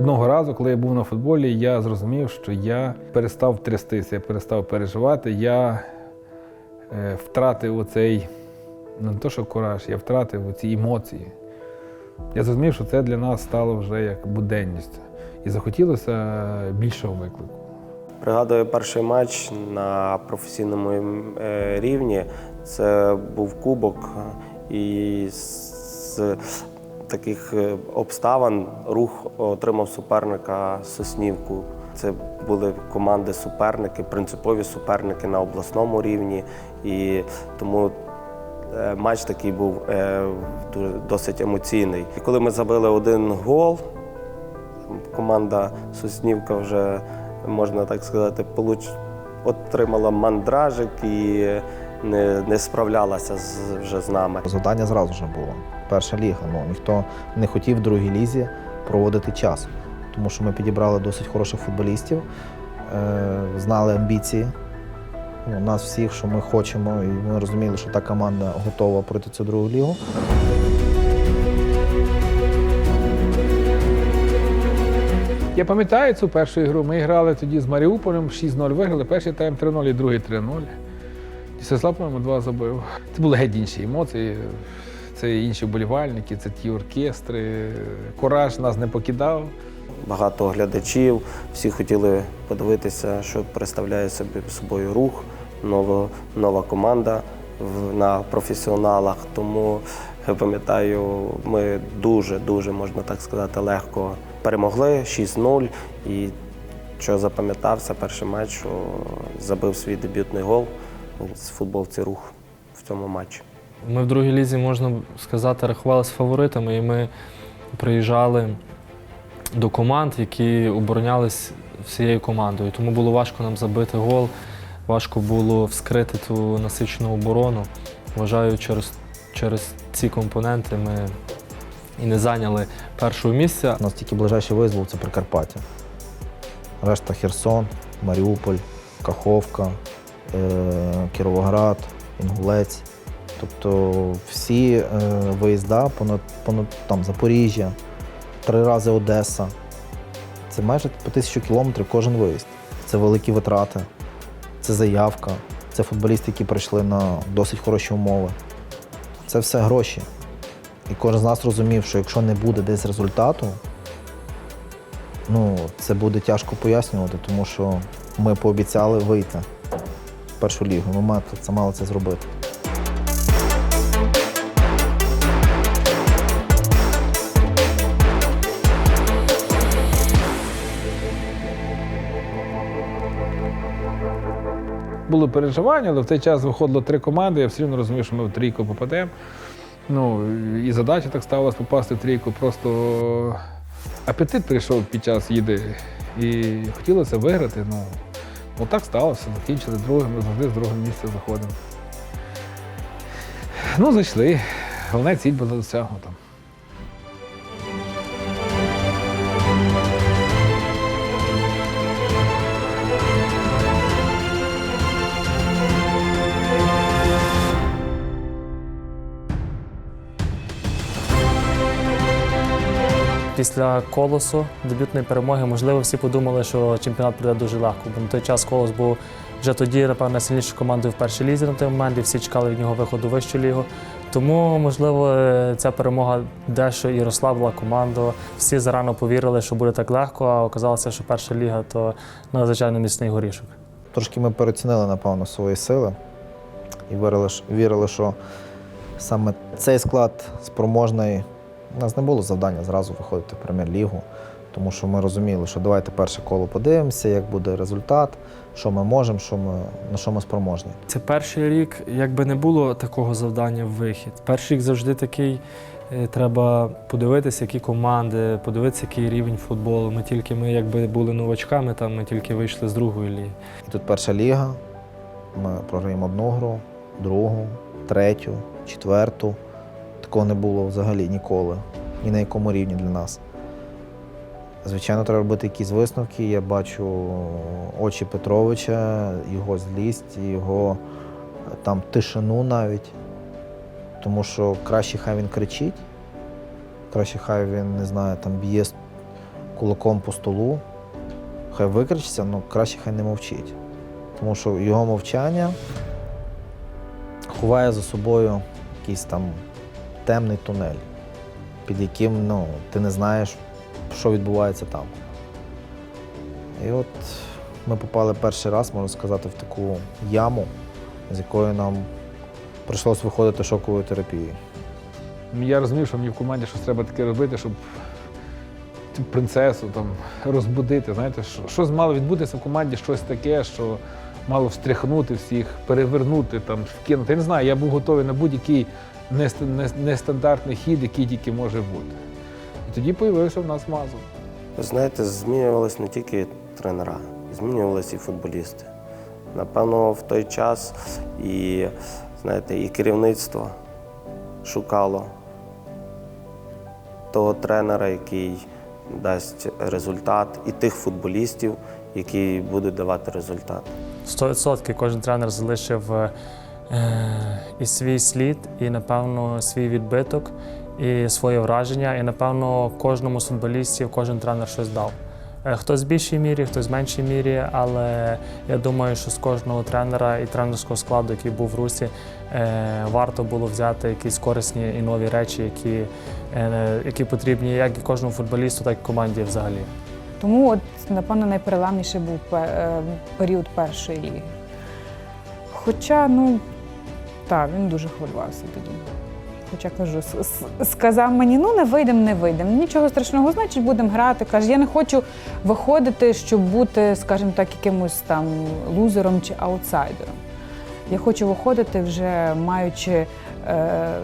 Одного разу, коли я був на футболі, я зрозумів, що я перестав трястися, я перестав переживати. Я е, втратив оцей, не то, що кураж, я втратив оці емоції. Я зрозумів, що це для нас стало вже як буденність. І захотілося більшого виклику. Пригадую перший матч на професійному е, рівні. Це був кубок, і з таких е, обставин рух отримав суперника Соснівку. Це були команди суперники, принципові суперники на обласному рівні. І тому е, матч такий був е, досить емоційний. І коли ми забили один гол, команда Соснівка вже, можна так сказати, отримала мандражик і не, не справлялася з, вже з нами. Завдання зразу ж було. Перша ліга. Ну ніхто не хотів в другій лізі проводити час, тому що ми підібрали досить хороших футболістів, е, знали амбіції ну, нас всіх, що ми хочемо, і ми розуміли, що та команда готова пройти цю другу лігу. Я пам'ятаю цю першу ігру. Ми грали тоді з Маріуполем, 6-0 виграли, перший тайм 3-0 і другий 3-0. Дісяслав, по-моєму, два забив. Це були геть інші емоції. Це інші вболівальники, це ті оркестри. Кураж нас не покидав. Багато глядачів, всі хотіли подивитися, що представляє собі собою рух, нова, нова команда на професіоналах. Тому я пам'ятаю, ми дуже-дуже, можна так сказати, легко перемогли 6-0. І що запам'ятався, перший матч, забив свій дебютний гол футболці рух в цьому матчі. Ми в другій лізі, можна сказати, рахувалися фаворитами, і ми приїжджали до команд, які оборонялись всією командою. Тому було важко нам забити гол, важко було вскрити ту насичену оборону. Вважаю, через, через ці компоненти ми і не зайняли першого місця. У нас тільки ближайший виїзд був це Прикарпаття. Решта Херсон, Маріуполь, Каховка, Кіровоград, Інгулець. Тобто всі е, виїзда, понад, понад там, Запоріжжя, три рази Одеса. Це майже по тисячу кілометрів кожен виїзд. Це великі витрати, це заявка, це футболісти, які прийшли на досить хороші умови. Це все гроші. І кожен з нас розумів, що якщо не буде десь результату, ну, це буде тяжко пояснювати, тому що ми пообіцяли вийти першу лігу. Ми мали це мали це зробити. Були переживання, але в той час виходило три команди. Я все одно розумів, що ми в трійку попадемо. Ну, і задача так ставилась попасти в трійку. Просто апетит прийшов під час їди. І хотілося виграти. Ну, ну так сталося. Закінчили другим, ми завжди з другого місця заходимо. Ну, зайшли. Головне ціль була досягнута. Після колосу дебютної перемоги, можливо, всі подумали, що чемпіонат прийде дуже легко. Бо на той час колос був вже тоді, напевно, найсильнішою командою в першій лізі на той момент, і всі чекали від нього виходу в вищу лігу. Тому, можливо, е, ця перемога дещо і розслабила команду. Всі зарано повірили, що буде так легко, а оказалося, що перша ліга то надзвичайно міцний горішок. Трошки ми переоцінили, напевно, свої сили і вірили, вірили, що саме цей склад спроможний. У нас не було завдання зразу виходити в прем'єр-лігу, тому що ми розуміли, що давайте перше коло подивимося, як буде результат, що ми можемо, що ми, на що ми спроможні. Це перший рік, якби не було такого завдання в вихід. Перший рік завжди такий. е, Треба подивитися, які команди, подивитися, який рівень футболу. Ми тільки ми якби були новачками, там ми тільки вийшли з другої ліги. І тут перша ліга. Ми програємо одну гру, другу, третю, четверту. Такого не було взагалі ніколи, ні на якому рівні для нас. Звичайно, треба робити якісь висновки. Я бачу очі Петровича, його злість, його е, там тишину навіть. Тому що краще хай він кричить, краще хай він, не знаю, там б'є кулаком по столу, хай викричиться, але краще хай не мовчить. Тому що його мовчання ховає за собою якийсь там темний тунель, під яким ну, ти не знаєш, що відбувається там. І от ми попали перший раз, можна сказати, в таку яму, з якої нам прийшлося виходити шоковою терапією. Я розумів, що мені в команді щось треба таке робити, щоб принцесу там розбудити. Знаєте, що, щось мало відбутися в команді, щось таке, що мало встряхнути всіх, перевернути, там, вкинути. Я не знаю, я був готовий на будь-який нестандартний хід, який тільки може бути. І тоді з'явився в нас Мазур. Ви знаєте, змінювалися не тільки тренера, змінювалися і футболісти. Напевно, в той час і, знаєте, і керівництво шукало того тренера, який дасть результат, і тих футболістів, які будуть давати результат. 100% кожен тренер залишив е, і свій слід, і, напевно, свій відбиток, і своє враження. І, напевно, кожному з кожен тренер щось дав. Е, Хтось в більшій мірі, хтось в меншій мірі, але я думаю, що з кожного тренера і тренерського складу, який був в Русі, е, варто було взяти якісь корисні і нові речі, які, які потрібні як і кожному футболісту, так і команді взагалі. Тому, от, напевно, найпереламніший був е, період першої ліги. Хоча, ну, так, він дуже хвилювався тоді. Хоча кажу, сказав мені, ну не вийдемо, не вийдемо. Нічого страшного, значить, будемо грати. Каже, я не хочу виходити, щоб бути, скажімо так, якимось там лузером чи аутсайдером. Я хочу виходити вже маючи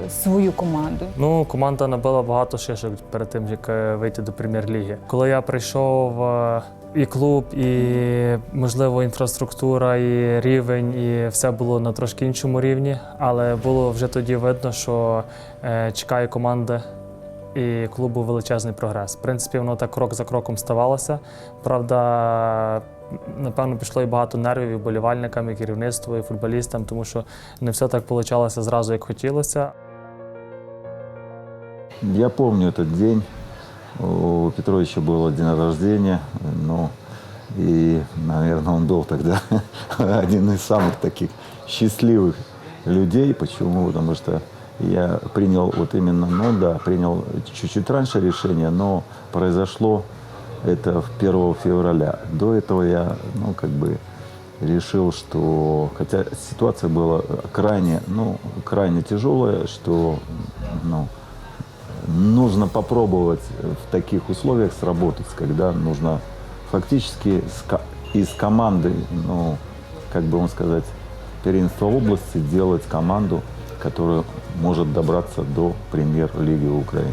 свою команду. Ну, команда набила багато шишок перед тим, як е, вийти до прем'єр-ліги. Коли я прийшов е, і клуб, і можливо інфраструктура, і рівень, і все було на трошки іншому рівні. Але було вже тоді видно, що е, чекає команда. І клубу величезний прогрес. В принципі, воно так крок за кроком ставалося. Правда, напевно, пішло і багато нервів і вболівальникам, і керівництву, і футболістам, тому що не все так вийшло зразу, як хотілося. Я помню этот день. У Петровича был день рождения. Ну, и, наверное, он был тогда один из самых таких счастливых людей. Почему? Потому что я принял вот именно, ну да, принял чуть-чуть раньше решение, но произошло это в 1 февраля. До этого я, ну, как бы решил, что, хотя ситуация была крайне, ну, крайне тяжелая, что, ну, нужно попробовать в таких условиях сработать, когда нужно фактически из команды, ну, как бы вам сказать, первенства области делать команду, которая может добраться до премьер-лиги Украины.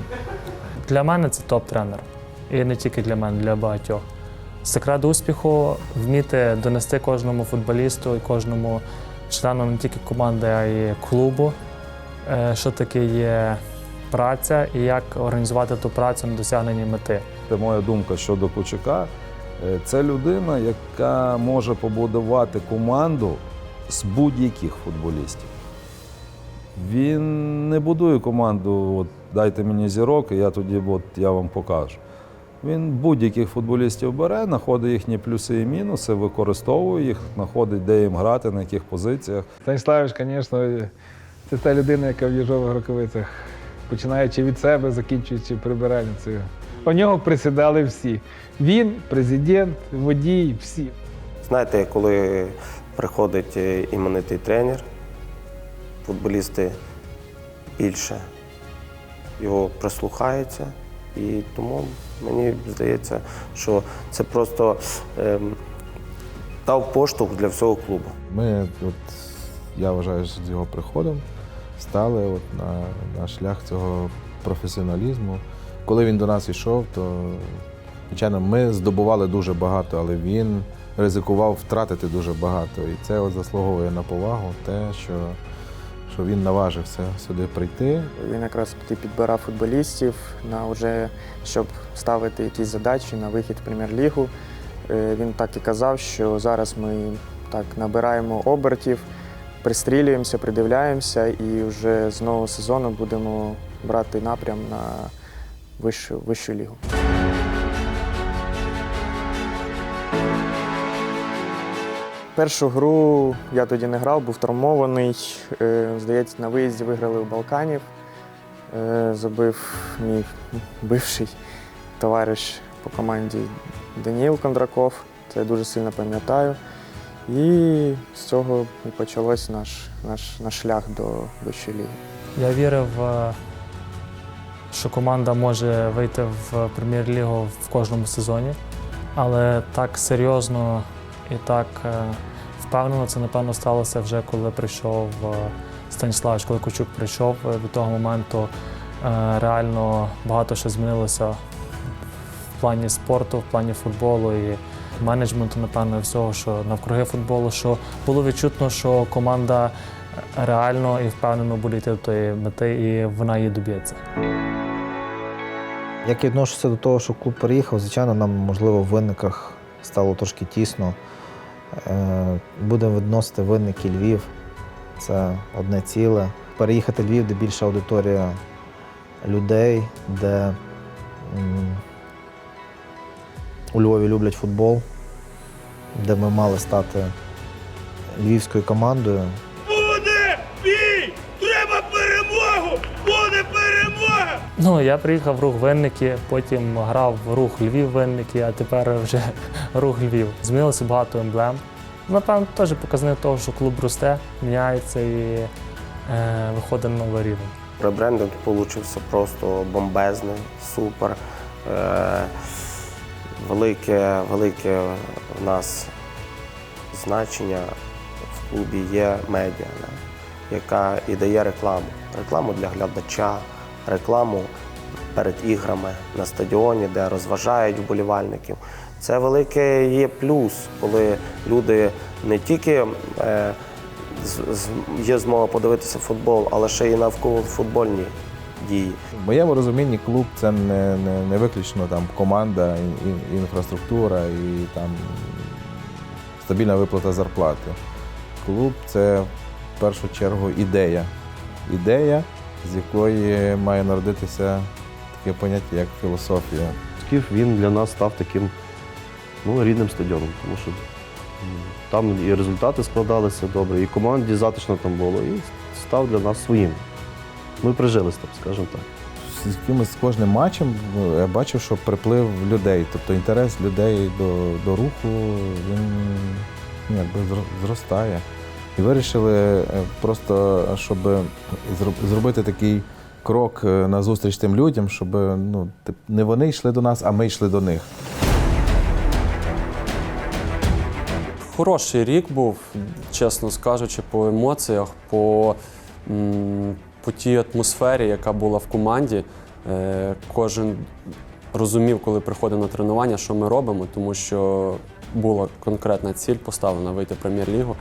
Для мене це топ-тренер. І не тільки для мене, для багатьох. Секрет успіху вміти донести кожному футболісту і кожному члену не тільки команди, а й клубу, е, що таке є праця і як організувати ту працю на досягненні мети. Це моя думка щодо Кучука. Е, Це людина, яка може побудувати команду з будь-яких футболістів. Він не будує команду, от дайте мені зірок, і я тоді от, я вам покажу. Він будь-яких футболістів бере, знаходить їхні плюси і мінуси, використовує їх, знаходить, де їм грати, на яких позиціях. Станіславич, звісно, це та людина, яка в їжових рукавицях, починаючи від себе, закінчуючи прибиральницею. У нього присідали всі. Він, президент, водій, всі. Знаєте, коли приходить е, іменитий тренер, футболісти більше його прислухаються. І тому мені здається, що це просто ем, дав поштовх для всього клубу. Ми, от, я вважаю, з його приходом стали от, на, на шлях цього професіоналізму. Коли він до нас йшов, то, звичайно, ми здобували дуже багато, але він ризикував втратити дуже багато. І це от заслуговує на повагу, те, що, що він наважився сюди прийти. Він якраз підбирав футболістів на вже, щоб ставити якісь задачі на вихід в прем'єр-лігу. Е, Він так і казав, що зараз ми так набираємо обертів, пристрілюємося, придивляємося і вже з нового сезону будемо брати напрям на вищу, вищу лігу. Першу гру я тоді не грав, був травмований. Е, Здається, на виїзді виграли у Балканів. Е, Забив мій бивший товариш по команді Даніїл Кондраков. Це я дуже сильно пам'ятаю. І з цього і почалось наш, наш, наш шлях до вищої ліги. Я вірив, е, що команда може вийти в прем'єр-лігу в кожному сезоні, але так серйозно і так е, впевнено це, напевно, сталося вже коли прийшов е, Станіславич, коли Кучук прийшов. Е, Від того моменту реально багато що змінилося в плані спорту, в плані футболу і менеджменту, напевно, всього, що навкруги футболу, що було відчутно, що команда реально і впевнено буде йти до тої мети, і вона її доб'ється. Як я відношуся до того, що клуб переїхав, звичайно, нам, можливо, в винниках стало трошки тісно. Е, Будемо відносити винники Львів. Це одне ціле. Переїхати Львів, де більша аудиторія людей, де у Львові люблять футбол, де ми мали стати львівською командою. Ну, я приїхав в рух Винники, потім грав в рух Львів Винники, а тепер вже рух Львів. Змінилося багато емблем. Напевно, теж показник того, що клуб росте, міняється і е, виходить на новий рівень. Ребрендинг получився просто бомбезний, супер. Е, велике, велике в нас значення в клубі є медіа, яка і дає рекламу. Рекламу для глядача, рекламу перед іграми на стадіоні, де розважають вболівальників. Це великий є плюс, коли люди не тільки е, є змога подивитися футбол, але ще й навколо футбольні дії. В моєму розумінні клуб це не, не, не виключно там команда, інфраструктура і там стабільна виплата зарплати. Клуб це в першу чергу ідея. Ідея, з якої має народитися таке поняття, як філософія. Скіф він для нас став таким ну, рідним стадіоном, тому що там і результати складалися добре, і команді затишно там було, і став для нас своїм. Ми прижились там, скажімо так. З якимось з кожним матчем ну, я бачив, що приплив людей, тобто інтерес людей до, до руху він ну, якби зростає. І вирішили е, просто, щоб зробити такий крок е, назустріч тим людям, щоб ну, не вони йшли до нас, а ми йшли до них. Хороший рік був, чесно скажучи, по емоціях, по, по тій атмосфері, яка була в команді. Е, Кожен розумів, коли приходив на тренування, що ми робимо, тому що була конкретна ціль поставлена вийти в прем'єр-лігу.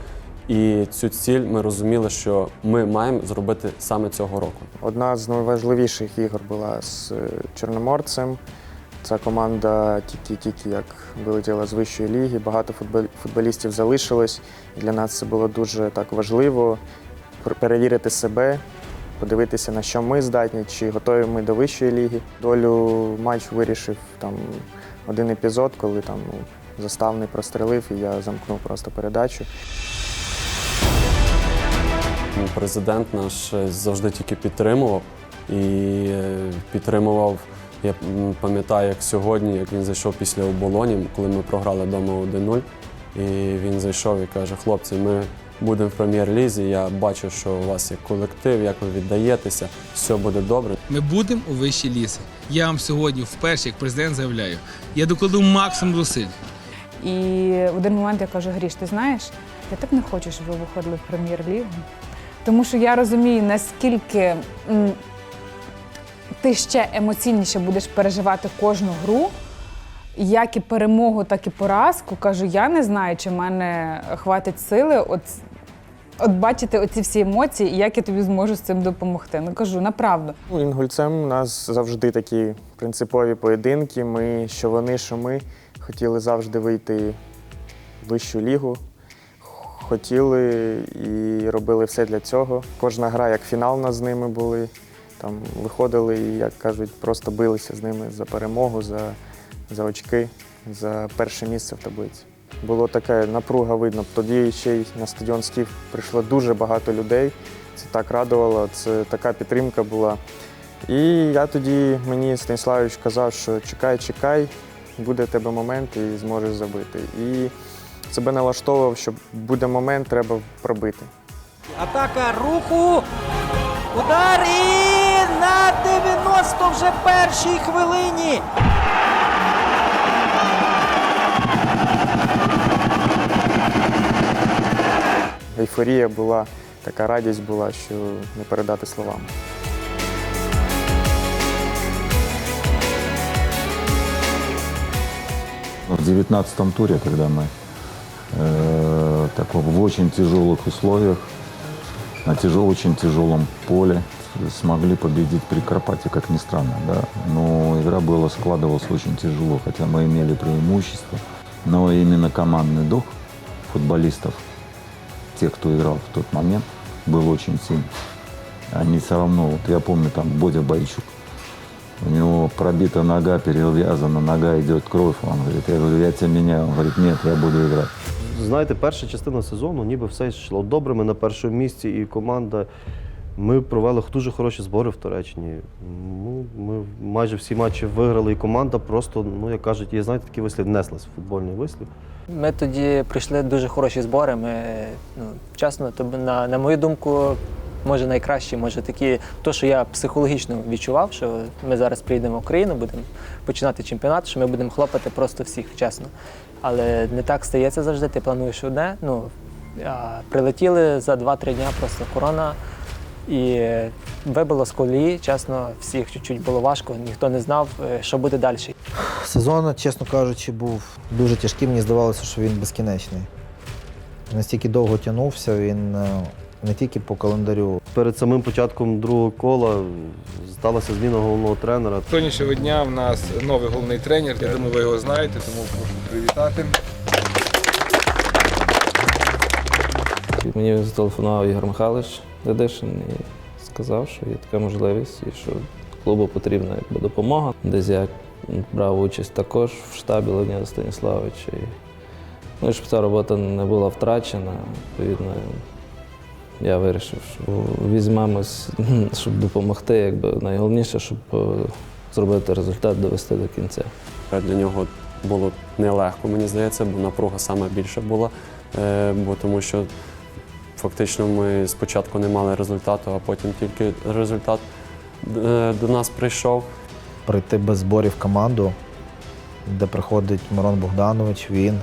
І цю ціль ми розуміли, що ми маємо зробити саме цього року. Одна з найважливіших ігор була з е, Чорноморцем. Ця команда тільки-тільки як вилетіла з вищої ліги. Багато футболістів залишилось. І для нас це було дуже так важливо перевірити себе, подивитися, на що ми здатні, чи готові ми до вищої ліги. Долю матчу вирішив там один епізод, коли там ну, заставний прострелив, і я замкнув просто передачу. Президент наш завжди тільки підтримував і е, підтримував. Я пам'ятаю, як сьогодні, як він зайшов після оболоні, коли ми програли вдома 1-0. І він зайшов і каже: хлопці, ми будемо в прем'єр-лізі. Я бачу, що у вас є колектив, як ви віддаєтеся, все буде добре. Ми будемо у вищій лісі. Я вам сьогодні вперше, як президент, заявляю, я докладу максимум зусиль. І в один момент я кажу: Гріш, ти знаєш, я так не хочу, щоб ви виходили в прем'єр-лігу. Тому що я розумію, наскільки ти ще емоційніше будеш переживати кожну гру, як і перемогу, так і поразку. Кажу, я не знаю, чи в мене хватить сили от, от бачити оці всі емоції, і як я тобі зможу з цим допомогти. Ну кажу, направду. Ну, Інгульцем у нас завжди такі принципові поєдинки. Ми, що вони, що ми, хотіли завжди вийти в вищу лігу. Хотіли і робили все для цього. Кожна гра, як фінал з ними були. Там виходили і, як кажуть, просто билися з ними за перемогу, за, за очки, за перше місце в таблиці. Було таке напруга видно. Тоді ще й на стадіон Скіф прийшло дуже багато людей. Це так радувало, це така підтримка була. І я тоді мені Станіславович казав, що чекай, чекай, буде в тебе момент і зможеш забити. І себе налаштовував, що буде момент, треба пробити. Атака руху. Удар і на 90 вже першій хвилині. Ейфорія була, така радість була, що не передати словами. В девятнадцатом туре, когда мы э, так, в очень тяжелых условиях, на тяжелом, очень тяжелом поле смогли победить Прикарпатье, как ни странно. Да? Но игра была, складывалась очень тяжело, хотя мы имели преимущество. Но именно командный дух футболистов, тех, кто играл в тот момент, был очень сильный. Они все равно, вот я помню, там Бодя Бойчук, у него пробита нога, перевязана нога, идет кровь. Он говорит, я говорю, я тебя меняю. Он говорит, нет, я буду играть. Знаєте, перша частина сезону, ніби все йшло добре. Ми на першому місці, і команда. Ми провели дуже хороші збори в Туреччині. Ну, ми майже всі матчі виграли, і команда просто, ну як кажуть, є знаєте, такий вислів, неслась футбольний вислів. Ми тоді прийшли дуже хороші збори. Ми, ну, чесно, то на, на мою думку, може найкращі, може такі, то, що я психологічно відчував, що ми зараз приїдемо в Україну, будемо починати чемпіонат, що ми будемо хлопати просто всіх, чесно. Але не так стається завжди. Ти плануєш одне. Ну, прилетіли за 2-3 дня просто корона. І вибило з колії, чесно, всіх чуть-чуть було важко, ніхто не знав, е, що буде далі. Сезон, чесно кажучи, був дуже тяжкий. Мені здавалося, що він безкінечний. Настільки довго тягнувся, він е, не тільки по календарю. Перед самим початком другого кола сталася зміна головного тренера. Сьогоднішнього дня в нас новий головний тренер. Я думаю, ви його знаєте, тому прошу привітати. Мені зателефонував Ігор Михайлович Дедишин і сказав, що є така можливість і що клубу потрібна якби, допомога. Десь я брав участь також в штабі Леоніда Станіславовича. І, ну, і щоб ця робота не була втрачена, відповідно, я вирішив, що візьмемось, щоб допомогти. Якби, найголовніше, щоб е, зробити результат, довести до кінця. Для нього було нелегко, мені здається, бо напруга саме більше була. Е, Бо тому що фактично ми спочатку не мали результату, а потім тільки результат е, до нас прийшов. Прийти без зборів в команду, де приходить Мирон Богданович, він,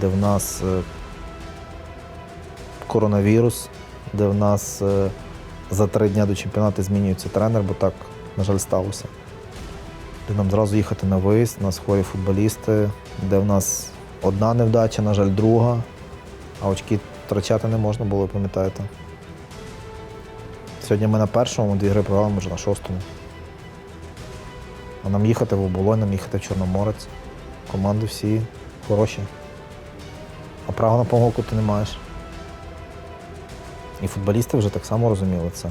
де в нас е, коронавірус, де в нас е, за три дні до чемпіонату змінюється тренер, бо так, на жаль, сталося. Де нам зразу їхати на виїзд, у нас хворі футболісти, де в нас одна невдача, на жаль, друга, а очки втрачати не можна було, пам'ятаєте. Сьогодні ми на першому, дві гри програли, може на шостому. А нам їхати в оболонь, нам їхати в Чорноморець. Команди всі хороші. А права на помилку ти не маєш. І футболісти вже так само розуміли це.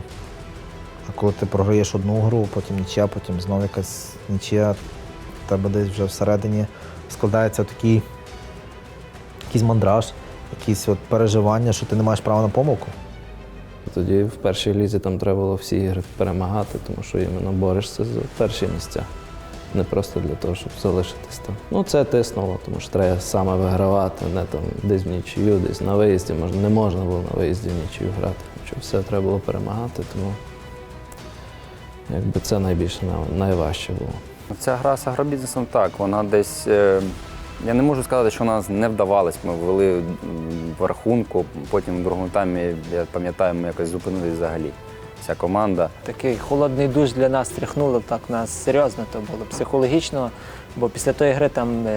А коли ти програєш одну гру, потім нічия, потім знову якась нічия, в тебе десь вже всередині складається такий якийсь мандраж, якісь от переживання, що ти не маєш права на помилку. Тоді в першій лізі там треба було всі ігри перемагати, тому що іменно борешся за перші місця. Не просто для того, щоб залишитись там. Ну це тиснуло, тому що треба саме вигравати, не там десь в нічию, десь на виїзді. Можна, не можна було на виїзді в нічию грати. Що все треба було перемагати, тому якби це найбільше найважче було. Ця гра з агробізнесом так, вона десь. е, Я не можу сказати, що вона не вдавалась. Ми ввели в рахунку, потім в другому таймі, я пам'ятаю, ми якось зупинились взагалі. Вся команда. Такий холодний душ для нас тряхнуло так нас серйозно то було психологічно, бо після тої гри там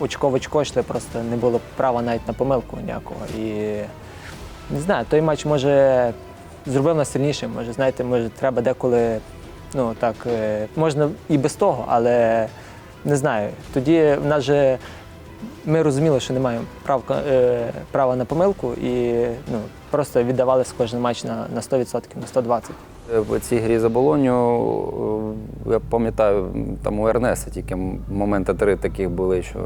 очко в очко йшли, просто не було права навіть на помилку ніякого. І не знаю, той матч може зробив нас сильнішим. Може, знаєте, може, треба деколи, ну так, е, можна і без того, але не знаю. Тоді в нас же ми розуміли, що не маємо прав, е, права на помилку і ну, просто віддавалися кожен матч на, на 100%, на 120%. Е, В цій грі за Болоню, е, я пам'ятаю, там у Ернеса тільки моменти три таких були, що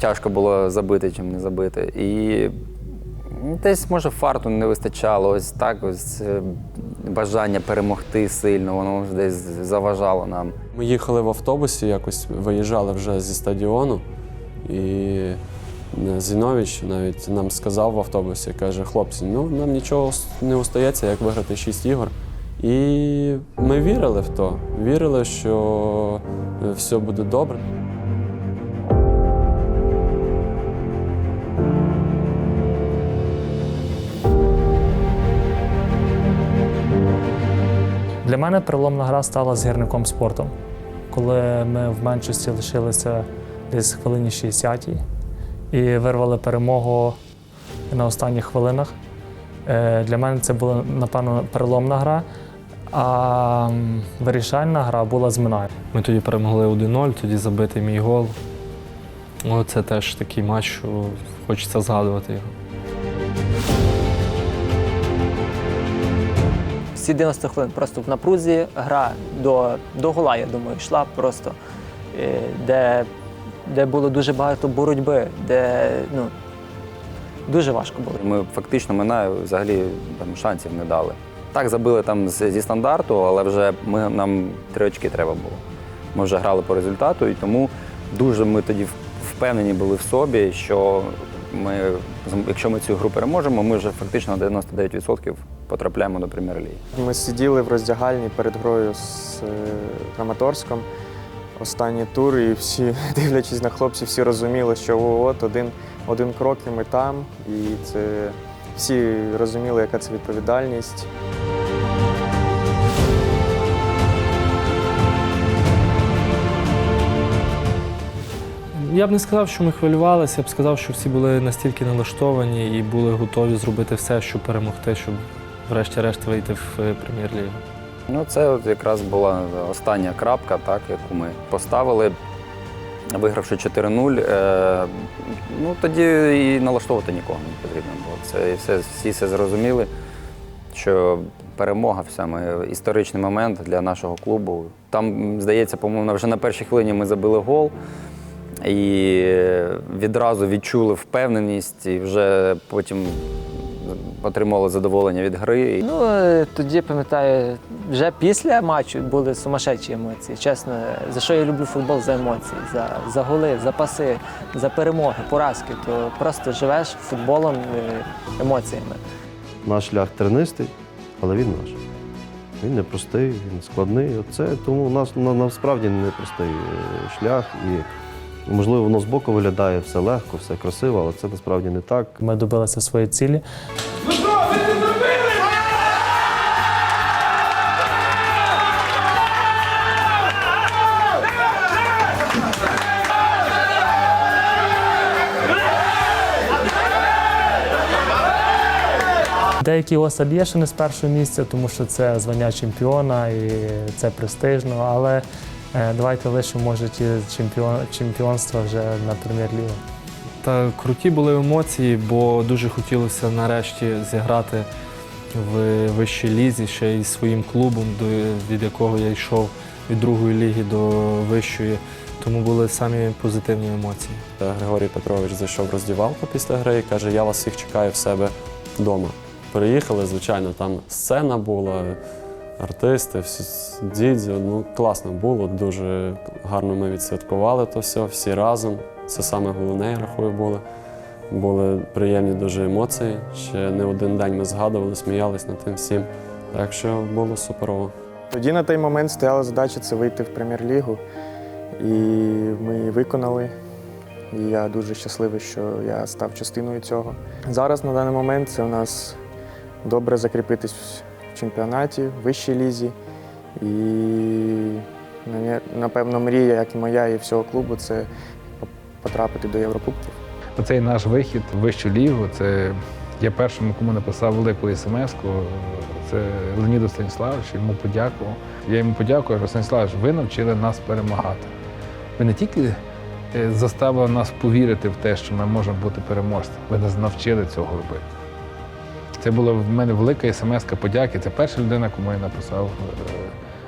тяжко було забити, чим не забити. І десь, може, фарту не вистачало. Ось так, ось е, бажання перемогти сильно, воно ж десь заважало нам. Ми їхали в автобусі, якось виїжджали вже зі стадіону, і Зінович навіть нам сказав в автобусі, каже, хлопці, ну нам нічого не остається, як виграти шість ігор. І ми вірили в то, вірили, що е, все буде добре. Для мене переломна гра стала з гірником спортом. Коли ми в меншості лишилися десь хвилині 60 і вирвали перемогу на останніх хвилинах. Е, Для мене це була, напевно, переломна гра, а вирішальна гра була з Минаєм. Ми тоді перемогли 1-0, тоді забитий мій гол. О, Це теж такий матч, що хочеться згадувати його. Всі 90 хвилин просто в напрузі гра до, до гола, я думаю, йшла просто, е, де, де було дуже багато боротьби, де ну, дуже важко було. Ми фактично Минаю взагалі там, шансів не дали. Так, забили там зі стандарту, але вже ми, нам три очки треба було. Ми вже грали по результату, і тому дуже ми тоді впевнені були в собі, що ми, якщо ми цю гру переможемо, ми вже фактично на 99% потрапляємо до прем'єр-ліги. Ми сиділи в роздягальні перед грою з е, Краматорськом. Останній тур, і всі, дивлячись на хлопців, всі розуміли, що от один, один крок і ми там. І це всі розуміли, яка це відповідальність. Я б не сказав, що ми хвилювалися, я б сказав, що всі були настільки налаштовані і були готові зробити все, щоб перемогти, щоб врешті-решт вийти в е, прем'єр-лігу. Ну, це от якраз була остання крапка, так, яку ми поставили, вигравши 4-0. Е, ну, тоді і налаштовувати нікого не потрібно було. Це і все, всі все зрозуміли, що перемога саме історичний момент для нашого клубу. Там, здається, по-моєму, вже на першій хвилині ми забили гол. І відразу відчули впевненість, і вже потім отримали задоволення від гри. Ну, е, тоді пам'ятаю, вже після матчу були сумасшедші емоції. Чесно, за що я люблю футбол за емоції, за, за голи, за паси, за перемоги, поразки. То просто живеш футболом, е, емоціями. Наш шлях тернистий, але він наш. Він непростий, він складний. Оце, тому у нас на, насправді непростий е, шлях. І можливо, воно збоку виглядає все легко, все красиво, але це насправді не так. Ми добилися своєї цілі. Деякі осад є ще не з першого місця, тому що це звання чемпіона і це престижно, але давайте лише може ті чемпіон, чемпіонства вже на прем'єр-лігу. Та круті були емоції, бо дуже хотілося нарешті зіграти в вищій лізі ще й своїм клубом, від якого я йшов від другої ліги до вищої. Тому були самі позитивні емоції. Григорій Петрович зайшов в роздівалку після гри і каже, я вас всіх чекаю в себе вдома. Приїхали, звичайно, там сцена була, артисти, всі дідзі. Ну, класно було, дуже гарно ми відсвяткували то все, всі разом. Це саме головне, я рахую, було. Були приємні дуже емоції. Ще не один день ми згадували, сміялись над тим всім. Так що було суперово. Тоді на той момент стояла задача це вийти в прем'єр-лігу. І ми її виконали. І я дуже щасливий, що я став частиною цього. Зараз на даний момент це у нас добре закріпитись чемпіонаті, в вищій лізі. І, напевно, мрія, як і моя, і всього клубу, це потрапити до Єврокубків. Оцей наш вихід в вищу лігу. Це я першому, кому написав велику смс-ку. Це Леоніду Станіславовичу, йому подякував. Я йому подякую, що Станіславович, ви навчили нас перемагати. Ви не тільки е, заставили нас повірити в те, що ми можемо бути переможцями, ви нас навчили цього робити. Це була в мене велика смс-ка подяки. Це перша людина, кому я написав е,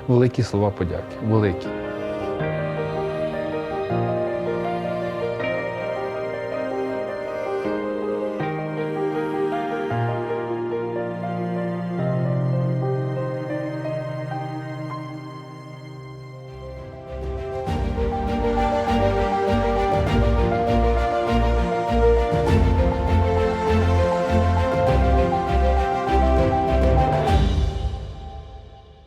великі слова подяки. Великі.